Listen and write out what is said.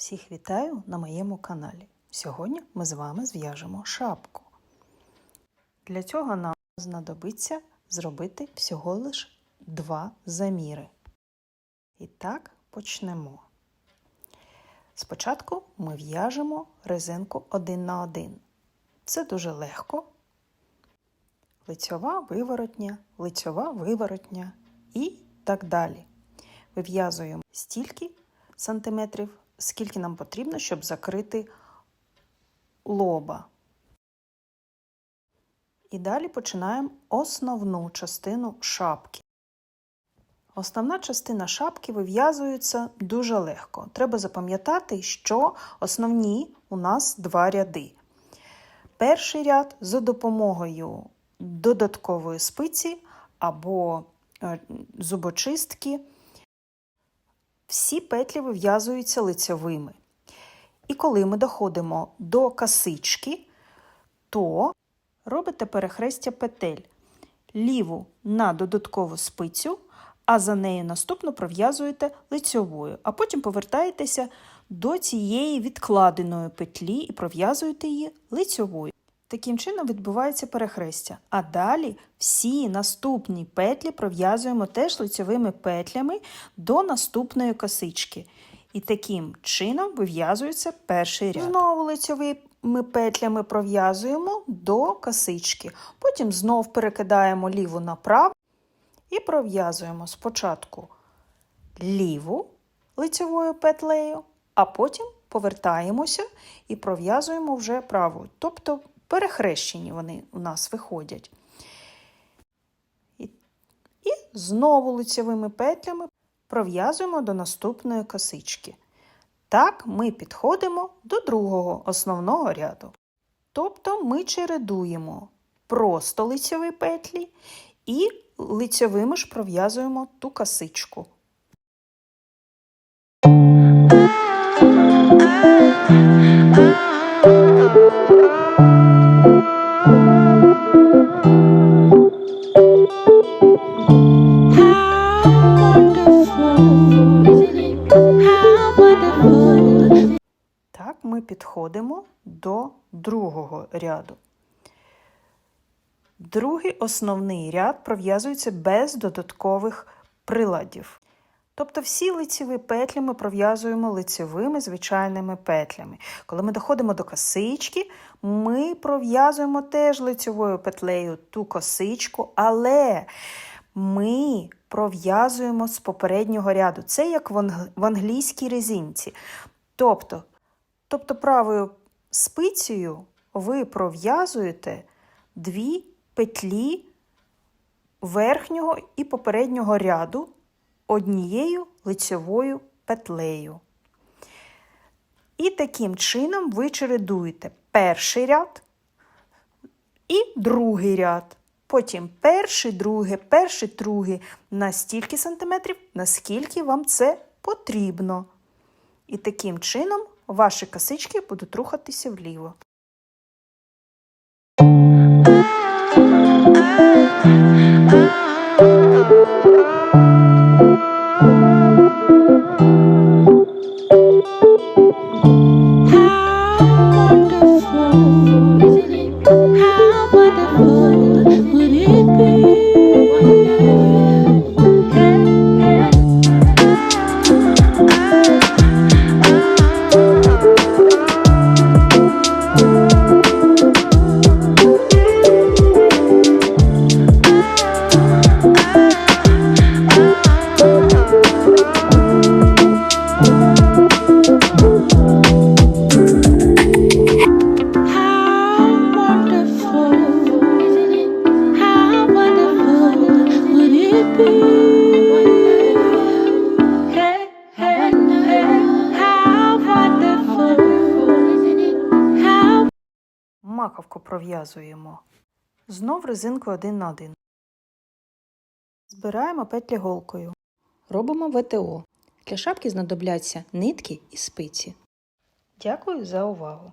Всіх вітаю на моєму каналі. Сьогодні ми з вами зв'яжемо шапку. Для цього нам знадобиться зробити всього лише два заміри. І так почнемо. Спочатку ми в'яжемо резинку один на один. Це дуже легко. Лицьова виворотня, лицьова виворотня і так далі. Вив'язуємо стільки сантиметрів, скільки нам потрібно, щоб закрити лоба. І далі починаємо основну частину шапки. Основна частина шапки вив'язується дуже легко. Треба запам'ятати, що основні у нас два ряди. Перший ряд за допомогою додаткової спиці або е, зубочистки. Всі петлі вив'язуються лицьовими. І коли ми доходимо до касички, то робите перехрестя петель ліву на додаткову спицю, а за нею наступно пров'язуєте лицьовою, а потім повертаєтеся до цієї відкладеної петлі і пров'язуєте її лицьовою. Таким чином відбувається перехрестя. А далі всі наступні петлі пров'язуємо теж лицьовими петлями до наступної косички. І таким чином вив'язується перший ряд. Знову лицьовими петлями пров'язуємо до косички. Потім знов перекидаємо ліву направо і пров'язуємо спочатку ліву лицьовою петлею, а потім повертаємося і пров'язуємо вже праву. Тобто перехрещені вони у нас виходять. І, і знову лицьовими петлями пров'язуємо до наступної косички. Так ми підходимо до другого основного ряду. Тобто ми чередуємо просто лицьові петлі і лицьовими ж пров'язуємо ту косичку. Підходимо до другого ряду. Другий основний ряд пров'язується без додаткових приладів. Тобто всі лицеві петлі ми пров'язуємо лицевими звичайними петлями. Коли ми доходимо до косички, ми пров'язуємо теж лицевою петлею ту косичку, але ми пров'язуємо з попереднього ряду. Це як в англійській резинці. Тобто, тобто правою спицею ви пров'язуєте дві петлі верхнього і попереднього ряду однією лицьовою петлею. І таким чином ви чередуєте перший ряд і другий ряд. Потім перший, другий, перший, другий на стільки сантиметрів, наскільки вам це потрібно. І таким чином ваші косички будуть рухатися вліво. Маковку пров'язуємо. Знов резинку один на один. Збираємо петлі голкою. Робимо ВТО. Для шапки знадобляться нитки і спиці. Дякую за увагу!